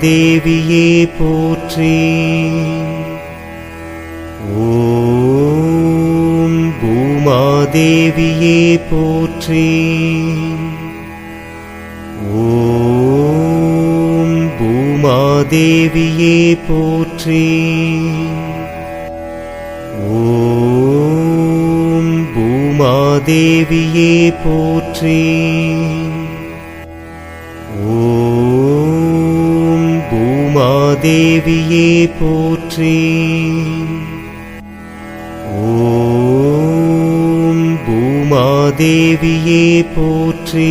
தேவியே போற்றி. ஓம் பூமாதேவியே போற்றி. ஓம் பூமாதேவியே போற்றி. ஓம் பூமாதேவியே போற்றி. தேவியே போற்றி. ஓம் பூமாதேவியே போற்றி.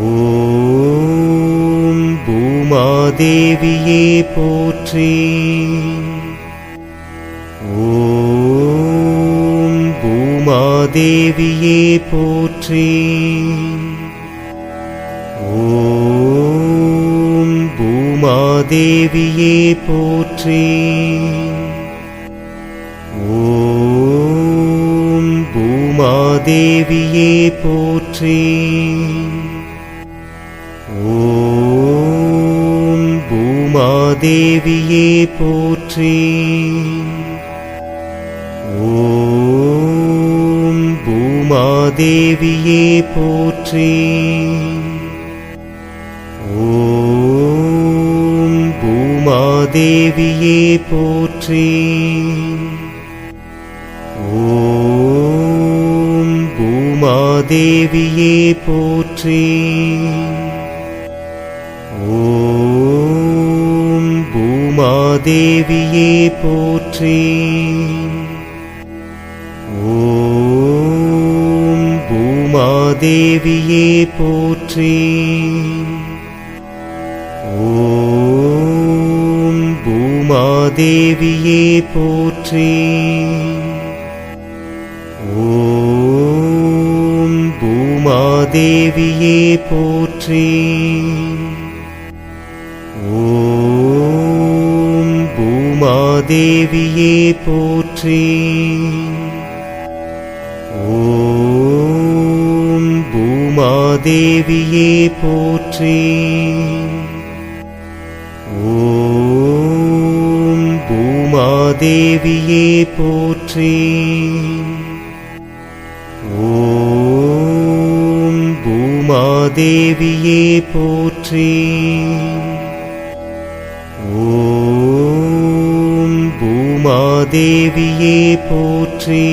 ஓம் பூமாதேவியே போற்றி. ஓம் பூமாதேவியே போற்றி. பூமாதேவியே போற்றி. ஓம் பூமாதேவியே போற்றி. ஓம் பூமாதேவியே போற்றி. ஓம் பூமாதேவியே போற்றி. தேவியே போற்றி. ஓம் பூமாதேவியே போற்றி. ஓம் பூமாதேவியே போற்றி. ஓம் பூமாதேவியே போற்றி. ஓம் பூமாதேவியே போற்றி. ஓம் பூமாதேவியே போற்றி. ஓம் பூமாதேவியே போற்றி. ஓம் பூமாதேவியே போற்றி. ஓம் உமாதேவியே போற்றி. ஓம் பூமாதேவியே போற்றி. ஓம் பூமாதேவியே போற்றி.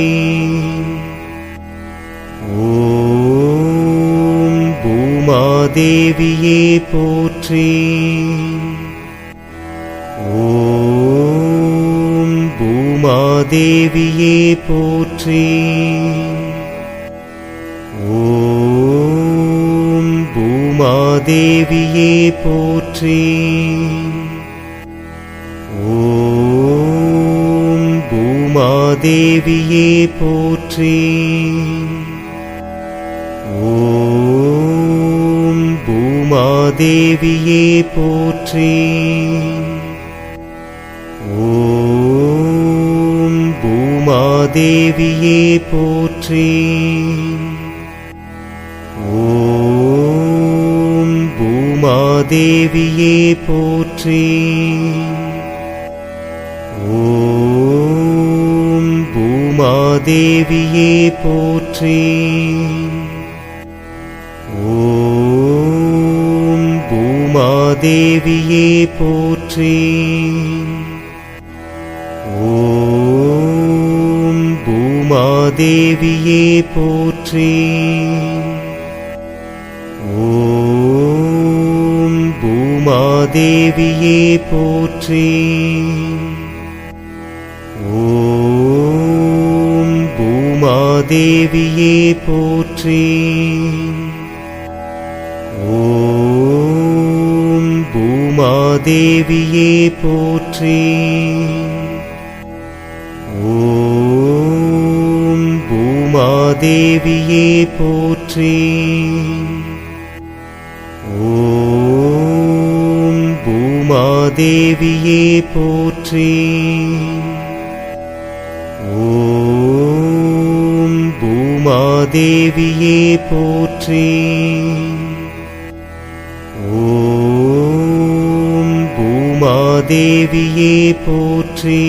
ஓம் பூமாதேவியே போற்றி. தேவியே போற்றி. ஓம் பூமாதேவியே போற்றி. ஓம் பூமாதேவியே போற்றி. ஓம் பூமாதேவியே போற்றி. மாதேவியே போற்றி. ஓம் பூமாதேவியே போற்றி. ஓம் பூமாதேவியே போற்றி. ஓம் பூமாதேவியே போற்றி. பூமாதேவியே போற்றி. ஓம் பூமாதேவியே போற்றி. ஓம் பூமாதேவியே போற்றி. ஓம் பூமாதேவியே போற்றி. பூமாதேவியே போற்றி. ஓம் பூமாதேவியே போற்றி. ஓம் பூமாதேவியே போற்றி. ஓம் பூமாதேவியே போற்றி.